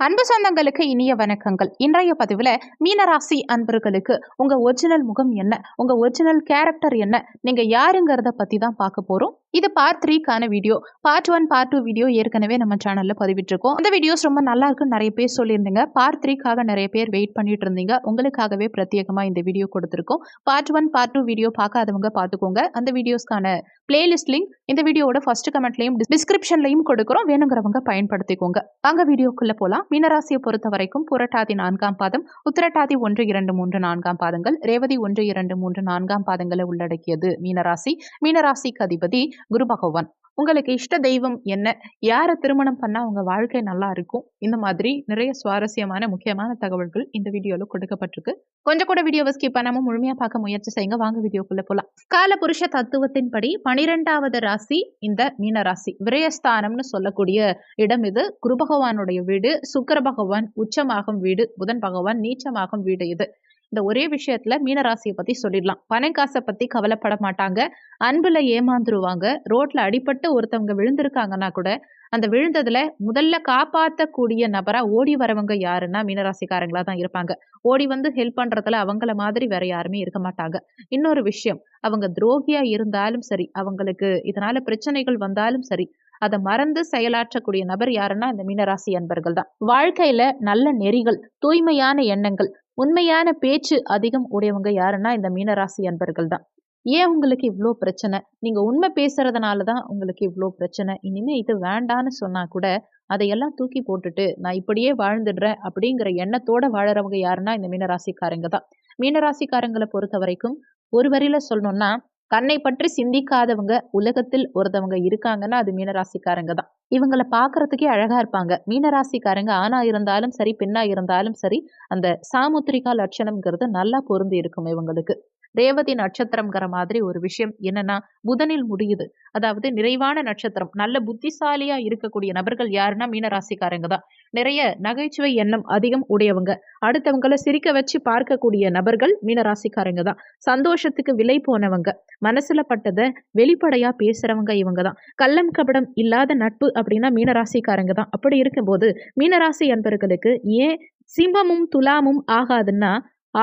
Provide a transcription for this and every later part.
அன்பு சொந்தங்களுக்கு இனிய வணக்கங்கள். இன்றைய பதிவில் மீனராசி அன்பர்களுக்கு உங்கள் ஒரிஜினல் முகம் என்ன? உங்கள் ஒரிஜினல் கேரக்டர் என்ன? நீங்கள் யாருங்கிறத பற்றி தான் பார்க்க போகிறோம் இது part த்ரீக்கான video part one part two video ஏற்கனவே நம்ம சேனலில் பதிவிட்டிருக்கோம். அந்த வீடியோஸ் ரொம்ப நல்லா இருக்குன்னு நிறைய பேர் சொல்லியிருந்தீங்க. பார்ட் த்ரீக்காக நிறைய பேர் வெயிட் பண்ணிட்டு இருந்தீங்க. உங்களுக்காகவே பிரத்யேகமாக இந்த வீடியோ கொடுத்துருக்கோம். Part one part two video பார்க்காதவங்க பார்த்துக்கோங்க. அந்த வீடியோஸ்க்கான பிளேலிஸ்ட் லிங்க் இந்த வீடியோட ஃபர்ஸ்ட் கமெண்ட்லையும் டிஸ்கிரிப்ஷன்லையும் கொடுக்குறோம். வேணுங்கிறவங்க பயன்படுத்திக்கோங்க. வாங்க வீடியோக்குள்ளே போகலாம் மீனராசியை பொறுத்த வரைக்கும் புரட்டாதி நான்காம் பாதம் உத்திரட்டாதி ஒன்று இரண்டு மூன்று நான்காம் பாதங்கள் ரேவதி ஒன்று இரண்டு மூன்று நான்காம் பாதங்களை உள்ளடக்கியது மீனராசி. மீனராசிக்கு அதிபதி குரு பகவான். உங்களுக்கு இஷ்ட தெய்வம் என்ன? யாரை திருமணம் பண்ணால் உங்க வாழ்க்கை நல்லா இருக்கும்? இந்த மாதிரி நிறைய சுவாரஸ்யமான முக்கியமான தகவல்கள் இந்த வீடியோவில் கொடுக்கப்பட்டிருக்கு. கொஞ்சம் கூட வீடியோவை ஸ்கிப் பண்ணாமல் முழுமையாக பார்க்க முயற்சி செய்யுங்க. வாங்க வீடியோக்குள்ளே போகலாம் கால புருஷ தத்துவத்தின்படி பனிரெண்டாவது ராசி இந்த மீன ராசி. விரயஸ்தானம்னு சொல்லக்கூடிய இடம் இது. குரு பகவானுடைய வீடு. சுக்கர பகவான் உச்சமாகும் வீடு. புதன் பகவான் நீச்சமாகும் வீடு இது. இந்த ஒரே விஷயத்துல மீனராசியை பத்தி சொல்லிடலாம். பணம் காசை பத்தி கவலைப்பட மாட்டாங்க. அன்புல ஏமாந்துருவாங்க. ரோட்ல அடிபட்டு ஒருத்தவங்க விழுந்திருக்காங்கன்னா கூட அந்த விழுந்ததுல முதல்ல காப்பாற்றக்கூடிய நபரா ஓடி வரவங்க யாருன்னா மீனராசிக்காரங்களா தான் இருப்பாங்க. ஓடி வந்து ஹெல்ப் பண்றதுல அவங்கள மாதிரி வேற யாருமே இருக்க மாட்டாங்க. இன்னொரு விஷயம் அவங்க துரோகியா இருந்தாலும் சரி அவங்களுக்கு இதனால பிரச்சனைகள் வந்தாலும் சரி அதை மறந்து செயலாற்றக்கூடிய நபர் யாருன்னா இந்த மீனராசி அன்பர்கள் தான். வாழ்க்கையில நல்ல நெறிகள் தூய்மையான எண்ணங்கள் உண்மையான பேச்சு அதிகம் உடையவங்க யாருன்னா இந்த மீனராசி அன்பர்கள் தான். ஏன் உங்களுக்கு இவ்வளோ பிரச்சனை? நீங்கள் உண்மை பேசுறதுனால தான் உங்களுக்கு இவ்வளோ பிரச்சனை. இனிமேல் இது வேண்டான்னு சொன்னால் கூட அதையெல்லாம் தூக்கி போட்டுட்டு நான் இப்படியே வாழ்ந்துடுறேன் அப்படிங்கிற எண்ணத்தோட வாழறவங்க யாருன்னா இந்த மீனராசிக்காரங்க தான். மீனராசிக்காரங்களை பொறுத்த வரைக்கும் ஒரு வரியில சொல்லணும்னா தன்னை பற்றி சிந்திக்காதவங்க உலகத்தில் ஒருத்தவங்க இருக்காங்கன்னா அது மீனராசிக்காரங்க தான். இவங்களை பார்க்கறதுக்கே அழகா இருப்பாங்க. மீனராசிக்காரங்க ஆணா இருந்தாலும் சரி பெண்ணா இருந்தாலும் சரி அந்த சாமுத்திரிகா லட்சணம்ங்கிறது நல்லா பொருந்தி இருக்கும் இவங்களுக்கு. ரேவதி நட்சத்திரம்ங்கிற மாதிரி ஒரு விஷயம் என்னன்னா புதனில் முடியுது. அதாவது நிறைவான நட்சத்திரம் நல்ல புத்திசாலியா இருக்கக்கூடிய நபர்கள் யாருன்னா மீனராசிக்காரங்க தான். நிறைய நகைச்சுவை எண்ணம் அதிகம் உடையவங்க. அடுத்தவங்களை சிரிக்க வச்சு பார்க்கக்கூடிய நபர்கள் மீனராசிக்காரங்க தான். சந்தோஷத்துக்கு விலை போனவங்க மனசுல பட்டதை வெளிப்படையா பேசுறவங்க இவங்க தான். கள்ளம் கபடம் இல்லாத நட்பு அப்படின்னா மீனராசிக்காரங்க தான். அப்படி இருக்கும்போது மீனராசி என்பர்களுக்கு ஏன் சிம்மமும் துலாமும் ஆகாதுன்னா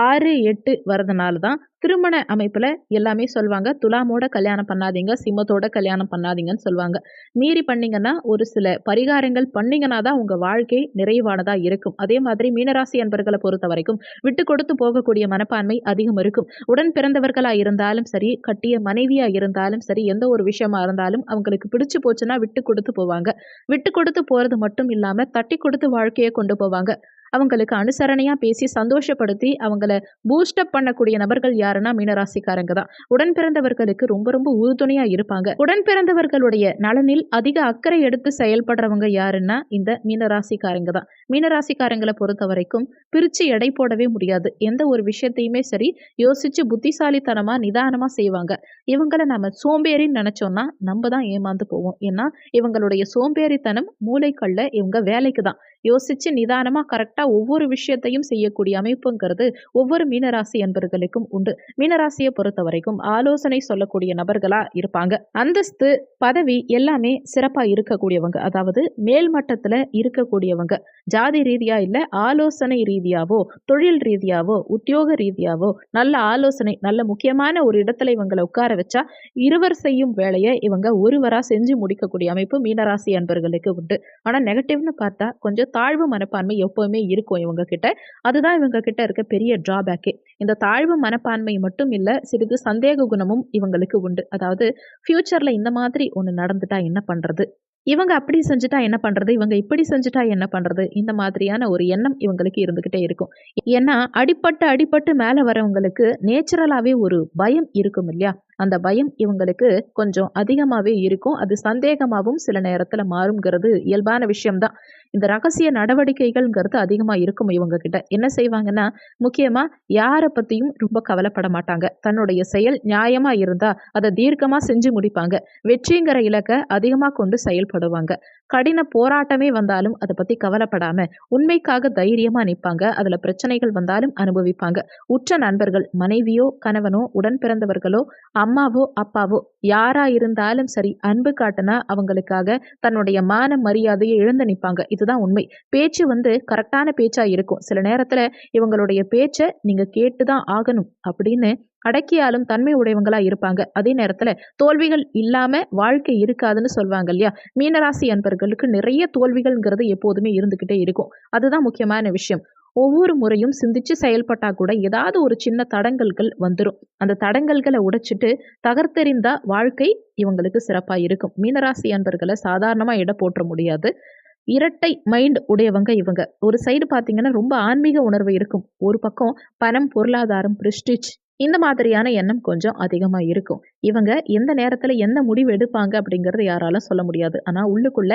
ஆறு எட்டு வரதுனால தான் திருமண அமைப்பில் எல்லாமே சொல்லுவாங்க துலாமோட கல்யாணம் பண்ணாதீங்க சிம்மத்தோட கல்யாணம் பண்ணாதீங்கன்னு சொல்லுவாங்க மீறி பண்ணீங்கன்னா ஒரு சில பரிகாரங்கள் பண்ணீங்கன்னா தான் உங்கள் வாழ்க்கை நிறைவானதாக இருக்கும். அதே மாதிரி மீனராசி அன்பர்களை பொறுத்த வரைக்கும் விட்டு கொடுத்து போகக்கூடிய மனப்பான்மை அதிகம் இருக்கும். உடன் பிறந்தவர்களாக இருந்தாலும் சரி கட்டிய மனைவியாக இருந்தாலும் சரி எந்த ஒரு விஷயமா இருந்தாலும் அவங்களுக்கு பிடிச்சு போச்சுன்னா விட்டு கொடுத்து போவாங்க. விட்டு கொடுத்து போகிறது மட்டும் இல்லாமல் தட்டி கொடுத்து வாழ்க்கையை கொண்டு போவாங்க. அவங்களுக்கு அனுசரணையாக பேசி சந்தோஷப்படுத்தி அவங்கள பூஸ்டப் பண்ணக்கூடிய நபர்கள் யாருன்னா மீனராசிக்காரங்க தான். உடன் பிறந்தவர்களுக்கு ரொம்ப ரொம்ப உறுதுணையாக இருப்பாங்க. உடன் பிறந்தவர்களுடைய நலனில் அதிக அக்கறை எடுத்து செயல்படுறவங்க யாருன்னா இந்த மீனராசிக்காரங்க தான். மீனராசிக்காரங்களை பொறுத்த வரைக்கும் பிரித்து எடை போடவே முடியாது. எந்த ஒரு விஷயத்தையுமே சரி யோசிச்சு புத்திசாலித்தனமாக நிதானமாக செய்வாங்க. இவங்களை நம்ம சோம்பேறின்னு நினச்சோன்னா நம்ம தான் ஏமாந்து போவோம். ஏன்னா இவங்களுடைய சோம்பேறித்தனம் மூளைக்கல்ல இவங்க வேலைக்கு தான். யோசிச்சு நிதானமாக கரெக்டாக ஒவ்வொரு விஷயத்தையும் செய்யக்கூடிய அமைப்புங்கிறது ஒவ்வொரு மீனராசி என்பர்களுக்கும் உண்டு. மீனராசியை பொறுத்த வரைக்கும் ஆலோசனை சொல்லக்கூடிய நபர்களாக இருப்பாங்க. அந்தஸ்து பதவி எல்லாமே சிறப்பாக இருக்கக்கூடியவங்க. அதாவது மேல் மட்டத்தில் இருக்கக்கூடியவங்க. ஜாதி ரீதியா இல்லை ஆலோசனை ரீதியாவோ தொழில் ரீதியாவோ உத்தியோக ரீதியாவோ நல்ல ஆலோசனை நல்ல முக்கியமான ஒரு இடத்துல இவங்களை உட்கார வச்சா இருவர் செய்யும் வேலையை இவங்க ஒருவராக செஞ்சு முடிக்கக்கூடிய அமைப்பு மீனராசி அன்பர்களுக்கு உண்டு. ஆனால் நெகட்டிவ்னு பார்த்தா கொஞ்சம் தாழ்வு மனப்பான்மை எப்போவுமே இருக்கும் இவங்க கிட்ட அதுதான் இவங்க கிட்ட இருக்க பெரிய டிராபேக்கே இந்த தாழ்வு மனப்பான்மை மட்டும் இல்லை சிறிது சந்தேக குணமும் இவங்களுக்கு உண்டு. அதாவது ஃப்யூச்சரில் இந்த மாதிரி ஒன்று நடந்துட்டா என்ன பண்ணுறது இவங்க அப்படி செஞ்சுட்டா என்ன பண்ணுறது இவங்க இப்படி செஞ்சுட்டா என்ன பண்ணுறது இந்த மாதிரியான ஒரு எண்ணம் இவங்களுக்கு இருந்துக்கிட்டே இருக்கும். ஏன்னா அடிப்பட்டு அடிப்பட்டு மேலே வரவங்களுக்கு நேச்சுரலாகவே ஒரு பயம் இருக்கும் இல்லையா? அந்த பயம் இவங்களுக்கு கொஞ்சம் அதிகமாகவே இருக்கும். அது சந்தேகமாகவும் சில நேரத்தில் மாறுங்கிறது இயல்பான விஷயம்தான். இந்த ரகசிய நடவடிக்கைகள்ங்கிறது அதிகமாக இருக்கும் இவங்க கிட்ட என்ன செய்வாங்கன்னா முக்கியமாக யாரை பற்றியும் ரொம்ப கவலைப்பட மாட்டாங்க. தன்னுடைய செயல் நியாயமாக இருந்தால் அதை தீர்க்கமாக செஞ்சு முடிப்பாங்க. வெற்றிங்கிற இலக்கை அதிகமாக கொண்டு செயல்படுவாங்க. கடின போராட்டமே வந்தாலும் அதை பற்றி கவலைப்படாம உண்மைக்காக தைரியமாக நிற்பாங்க அதில் பிரச்சனைகள் வந்தாலும் அனுபவிப்பாங்க. உற்ற நண்பர்கள் மனைவியோ கணவனோ உடன் பிறந்தவர்களோ அம்மாவோ அப்பாவோ யாரா இருந்தாலும் சரி அன்பு காட்டினா அவங்களுக்காக தன்னுடைய மான மரியாதையை இழந்து நிற்பாங்க இதுதான் உண்மை. பேச்சு வந்து கரெக்டான பேச்சா இருக்கும். சில நேரத்தில் இவங்களுடைய பேச்சை நீங்கள் கேட்டு தான் ஆகணும் அப்படின்னு அடக்கியாலும் தன்மை உடையவங்களா இருப்பாங்க. அதே நேரத்துல தோல்விகள் இல்லாம வாழ்க்கை இருக்காதுன்னு சொல்லுவாங்க இல்லையா? மீனராசி அன்பர்களுக்கு நிறைய தோல்விகள்ங்கிறது எப்போதுமே இருந்துகிட்டே இருக்கும். அதுதான் முக்கியமான விஷயம். ஒவ்வொரு முறையும் சிந்திச்சு செயல்பட்டா கூட ஏதாவது ஒரு சின்ன தடங்கல்கள் வந்துடும் அந்த தடங்கல்களை உடைச்சிட்டு தகர்த்தெறிந்தா வாழ்க்கை இவங்களுக்கு சிறப்பா இருக்கும். மீனராசி அன்பர்களை சாதாரணமா இட போற்ற முடியாது. இரட்டை மைண்ட் உடையவங்க இவங்க. ஒரு சைடு பார்த்தீங்கன்னா ரொம்ப ஆன்மீக உணர்வு இருக்கும். ஒரு பக்கம் பணம் பொருளாதாரம் பிரிஸ்டிச் இந்த மாதிரியான எண்ணம் கொஞ்சம் அதிகமாக இருக்கும். இவங்க எந்த நேரத்தில் எந்த முடிவு எடுப்பாங்க அப்படிங்கிறது யாராலும் சொல்ல முடியாது. ஆனால் உள்ளுக்குள்ள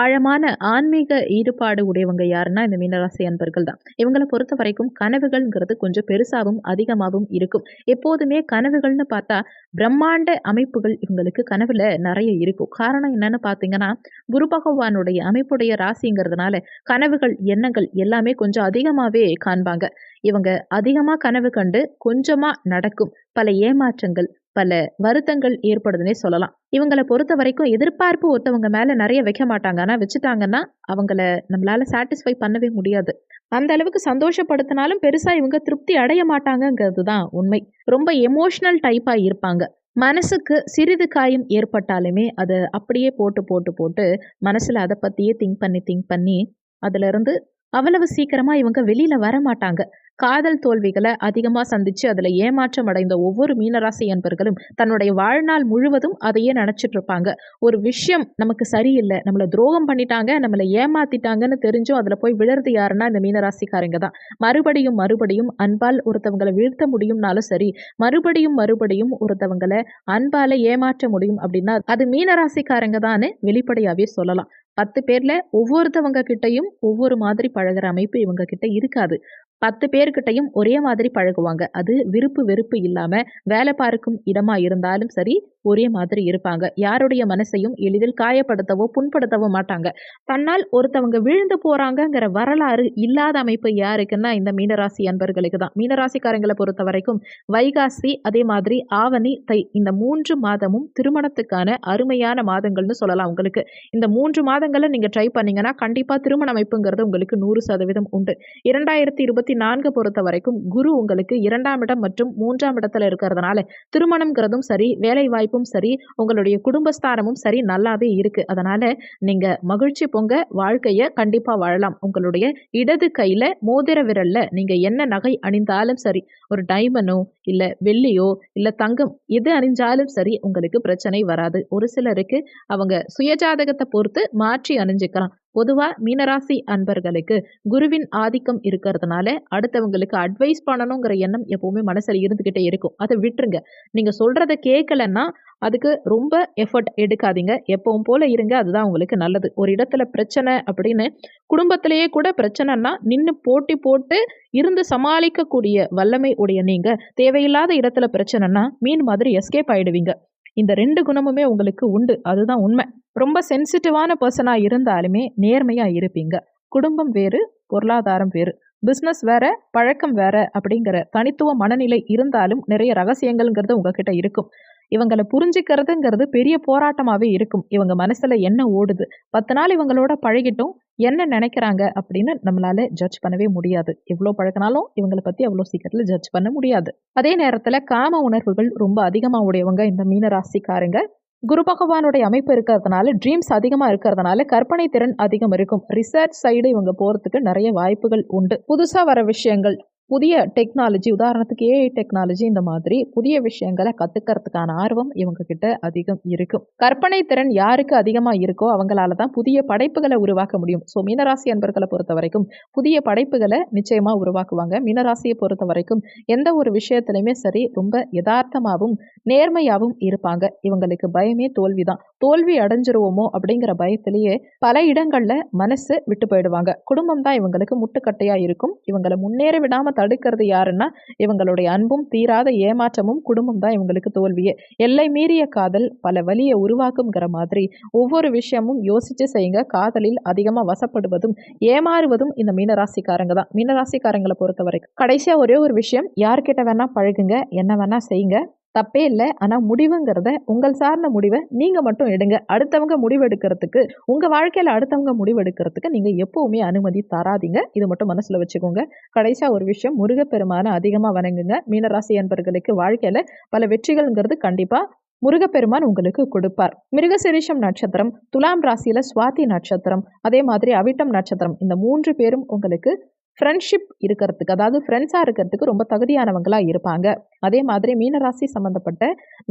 ஆழமான ஆன்மீக ஈடுபாடு உடையவங்க யாருன்னா இந்த மீனராசி அன்பர்கள் தான். இவங்களை பொறுத்த வரைக்கும் கனவுகள்ங்கிறது கொஞ்சம் பெருசாகவும் அதிகமாகவும் இருக்கும். எப்போதுமே கனவுகள்னு பார்த்தா பிரம்மாண்ட அமைப்புகள் இவங்களுக்கு கனவுல நிறைய இருக்கும். காரணம் என்னன்னு பார்த்தீங்கன்னா குரு பகவானுடைய அமைப்புடைய ராசிங்கிறதுனால கனவுகள் எண்ணங்கள் எல்லாமே கொஞ்சம் அதிகமாகவே காண்பாங்க. இவங்க அதிகமாக கனவு கண்டு கொஞ்சமாக நடக்கும். பல ஏமாற்றங்கள் பல வருத்தங்கள் ஏற்படுதுன்னே சொல்லலாம். இவங்களை பொறுத்த வரைக்கும் எதிர்பார்ப்பு ஒருத்தவங்க மேலே நிறைய வைக்க மாட்டாங்க. ஆனால் வச்சுட்டாங்கன்னா அவங்கள நம்மளால சாட்டிஸ்ஃபை பண்ணவே முடியாது. அந்த அளவுக்கு சந்தோஷப்படுத்தினாலும் பெருசாக இவங்க திருப்தி அடைய மாட்டாங்கங்கிறது தான் உண்மை. ரொம்ப எமோஷ்னல் டைப்பாக இருப்பாங்க. மனசுக்கு சிறிது காயம் ஏற்பட்டாலுமே அதை அப்படியே போட்டு போட்டு போட்டு மனசில் அதை பற்றியே திங்க் பண்ணி திங்க் பண்ணி அதிலிருந்து அவ்வளவு சீக்கிரமாக இவங்க வெளியில் வர மாட்டாங்க காதல் தோல்விகளை அதிகமாக சந்திச்சு அதில் ஏமாற்றம் அடைந்த ஒவ்வொரு மீனராசி என்பர்களும் தன்னுடைய வாழ்நாள் முழுவதும் அதையே நினச்சிட்டு இருப்பாங்க. ஒரு விஷயம் நமக்கு சரியில்லை நம்மளை துரோகம் பண்ணிட்டாங்க நம்மளை ஏமாத்திட்டாங்கன்னு தெரிஞ்சும் அதில் போய் விழுறது யாருன்னா இந்த மீனராசிக்காரங்க தான். மறுபடியும் மறுபடியும் அன்பால் ஒருத்தவங்களை வீழ்த்த முடியும்னாலும் சரி மறுபடியும் மறுபடியும் ஒருத்தவங்களை அன்பால் ஏமாற்ற முடியும் அப்படின்னா அது மீனராசிக்காரங்க தான் வெளிப்படையாகவே சொல்லலாம். பத்து பேரில் ஒவ்வொருத்தவங்க கிட்டையும் ஒவ்வொரு மாதிரி பழகிற அமைப்பு இவங்க கிட்ட இருக்காது. பத்து பேர்கிட்டையும் ஒரே மாதிரி பழகுவாங்க. அது விருப்பு வெறுப்பு இல்லாமல் வேலை பார்க்கும் இடமா இருந்தாலும் சரி ஒரே மாதிரி இருப்பாங்க. யாருடைய மனசையும் எளிதில் காயப்படுத்தவோ புண்படுத்தவோ மாட்டாங்க. தன்னால் ஒருத்தவங்க விழுந்து போறாங்கங்கிற வரலாறு இல்லாத அமைப்பு யாருக்குன்னா இந்த மீனராசி அன்பர்களுக்கு தான். மீனராசிக்காரங்களை பொறுத்த வரைக்கும் வைகாசி அதே மாதிரி ஆவணி தை இந்த மூன்று மாதமும் திருமணத்துக்கான அருமையான மாதங்கள்னு சொல்லலாம் உங்களுக்கு. இந்த மூன்று மாதங்களை நீங்கள் ட்ரை பண்ணீங்கன்னா கண்டிப்பாக திருமண அமைப்புங்கிறது உங்களுக்கு நூறு சதவீதம் உண்டு. இரண்டாயிரத்தி இருபத்தி நான்கு பொறுத்த வரைக்கும் குரு உங்களுக்கு இரண்டாம் இடம் மற்றும் மூன்றாம் இடத்துல இருக்கிறதுனால திருமணம்ங்கிறதும் சரி வேலை வாய்ப்பும் சரி உங்களுடைய குடும்பஸ்தானமும் சரி நல்லாவே இருக்கு. அதனால நீங்க மகிழ்ச்சி பொங்க வாழ்க்கைய கண்டிப்பா வாழலாம். உங்களுடைய இடது கையில மோதிர விரல்ல நீங்க என்ன நகை அணிந்தாலும் சரி ஒரு டைமண்டோ இல்ல வெள்ளியோ இல்ல தங்கம் எது அணிஞ்சாலும் சரி உங்களுக்கு பிரச்சனை வராது. ஒரு சிலருக்கு அவங்க சுயஜாதகத்தை பொறுத்து மாற்றி அணிஞ்சுக்கலாம். பொதுவாக மீனராசி அன்பர்களுக்கு குருவின் ஆதிக்கம் இருக்கிறதுனால அடுத்தவங்களுக்கு அட்வைஸ் பண்ணணுங்கிற எண்ணம் எப்போவுமே மனசில் இருந்துக்கிட்டே இருக்கும். அதை விட்டுருங்க. நீங்கள் சொல்கிறத கேட்கலன்னா அதுக்கு ரொம்ப எஃபர்ட் எடுக்காதீங்க. எப்பவும் போல இருங்க. அதுதான் உங்களுக்கு நல்லது. ஒரு இடத்துல பிரச்சனை அப்படின்னு குடும்பத்திலேயே கூட பிரச்சனைனா நின்று போட்டி போட்டு இருந்து சமாளிக்கக்கூடிய வல்லமை உடைய நீங்கள் தேவையில்லாத இடத்துல பிரச்சனைனா மீன் மாதிரி எஸ்கேப் ஆயிடுவீங்க. இந்த ரெண்டு குணமுமே உங்களுக்கு உண்டு. அதுதான் உண்மை. ரொம்ப சென்சிட்டிவான பர்சனாக இருந்தாலுமே நேர்மையாக இருப்பீங்க. குடும்பம் வேறு பொருளாதாரம் வேறு. பிஸ்னஸ் வேற பழக்கம் வேற அப்படிங்கிற தனித்துவ மனநிலை இருந்தாலும் நிறைய ரகசியங்கள்ங்கிறது உங்ககிட்ட இருக்கும். இவங்களை புரிஞ்சுக்கிறதுங்கிறது பெரிய போராட்டமாகவே இருக்கும். இவங்க மனசில் என்ன ஓடுது? பத்து நாள் இவங்களோட பழகிட்டும். என்ன நினைக்கிறாங்க? அப்படின்னு நம்மளால ஜட்ஜ் பண்ணவே முடியாது. எவ்வளோ பழகினாலும் இவங்களை பற்றி அவ்வளோ சீக்கிரத்தில் ஜட்ஜ் பண்ண முடியாது. அதே நேரத்தில் காம உணர்வுகள் ரொம்ப அதிகமாக உடையவங்க இந்த மீன ராசிக்காரங்க. குரு பகவானுடைய அமைப்பு இருக்கிறதுனால ட்ரீம்ஸ் அதிகமாக இருக்கிறதுனால கற்பனை திறன் அதிகம் இருக்கும். ரிசர்ச் சைடு இவங்க போகிறதுக்கு நிறைய வாய்ப்புகள் உண்டு. புதுசாக வர விஷயங்கள் புதிய டெக்னாலஜி உதாரணத்துக்கு ஏஐ டெக்னாலஜி இந்த மாதிரி புதிய விஷயங்களை கற்றுக்கிறதுக்கான ஆர்வம் இவங்க கிட்ட அதிகம் இருக்கும். கற்பனை திறன் யாருக்கு அதிகமாக இருக்கோ அவங்களால தான் புதிய படைப்புகளை உருவாக்க முடியும். ஸோ மீனராசி அன்பர்களை பொறுத்த வரைக்கும் புதிய படைப்புகளை நிச்சயமாக உருவாக்குவாங்க. மீனராசியை பொறுத்த வரைக்கும் எந்த ஒரு விஷயத்துலையுமே சரி ரொம்ப யதார்த்தமாகவும் நேர்மையாகவும் இருப்பாங்க. இவங்களுக்கு பயமே தோல்விதான். தோல்வி அடைஞ்சிருவோமோ அப்படிங்கிற பயத்திலேயே பல இடங்கள்ல மனசு விட்டு போயிடுவாங்க. குடும்பம் தான் இவங்களுக்கு முட்டுக்கட்டையா இருக்கும். இவங்களை முன்னேற விடாம தடுக்கிறது யாருன்னா இவங்களுடைய அன்பும் தீராத ஏமாற்றமும் குடும்பம் தான் இவங்களுக்கு தோல்வியே. எல்லை மீறிய காதல் பல வழியை உருவாக்குங்கிற மாதிரி ஒவ்வொரு விஷயமும் யோசிச்சு செய்யுங்க. காதலில் அதிகமா வசப்படுவதும் ஏமாறுவதும் இந்த மீனராசிக்காரங்க தான். மீனராசிக்காரங்களை பொறுத்த வரைக்கும் கடைசியா ஒரே ஒரு விஷயம் யார்கிட்ட வேணா பழகுங்க என்ன வேணா செய்யுங்க. தப்பே இல்லை. ஆனால் முடிவுங்கிறத உங்கள் சார்ந்த முடிவை நீங்கள் மட்டும் எடுங்க. அடுத்தவங்க முடிவெடுக்கிறதுக்கு உங்கள் வாழ்க்கையில் அடுத்தவங்க முடிவெடுக்கிறதுக்கு நீங்கள் எப்போவுமே அனுமதி தராதீங்க. இது மட்டும் மனசில் வச்சுக்கோங்க. கடைசியாக ஒரு விஷயம் முருகப்பெருமானை அதிகமாக வணங்குங்க. மீனராசி அன்பர்களுக்கு வாழ்க்கையில் பல வெற்றிகள்ங்கிறது கண்டிப்பாக முருகப்பெருமான் உங்களுக்கு கொடுப்பார். மிருகசிரீஷம் நட்சத்திரம் துலாம் ராசியில சுவாதி நட்சத்திரம் அதே மாதிரி அவிட்டம் நட்சத்திரம். இந்த மூன்று பேரும் உங்களுக்கு ஃப்ரெண்ட்ஷிப் இருக்கிறதுக்கு அதாவது ஃப்ரெண்ட்ஸாக இருக்கிறதுக்கு ரொம்ப தகுதியானவங்களாக இருப்பாங்க. அதே மாதிரி மீனராசி சம்மந்தப்பட்ட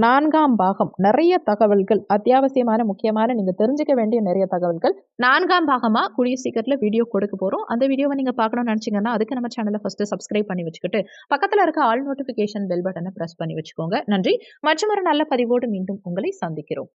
நான்காம் பாகம் நிறைய தகவல்கள் அத்தியாவசியமான முக்கியமான நீங்கள் தெரிஞ்சுக்க வேண்டிய நிறைய தகவல்கள். நான்காம் பாகமாக கூடிய சீக்கிரத்தில் வீடியோ கொடுக்க போகிறோம் அந்த வீடியோவை நீங்கள் பார்க்கணும்னு நினச்சிங்கன்னா அதுக்கு நம்ம சேனலை ஃபஸ்ட்டு சப்ஸ்கிரைப் பண்ணி வச்சுக்கிட்டு பக்கத்தில் இருக்க ஆல் நோட்டிஃபிகேஷன் பெல் பட்டனை ப்ரெஸ் பண்ணி வச்சுக்கோங்க. நன்றி. மற்றும் ஒரு நல்ல பதிவோடு மீண்டும் உங்களை சந்திக்கிறோம்.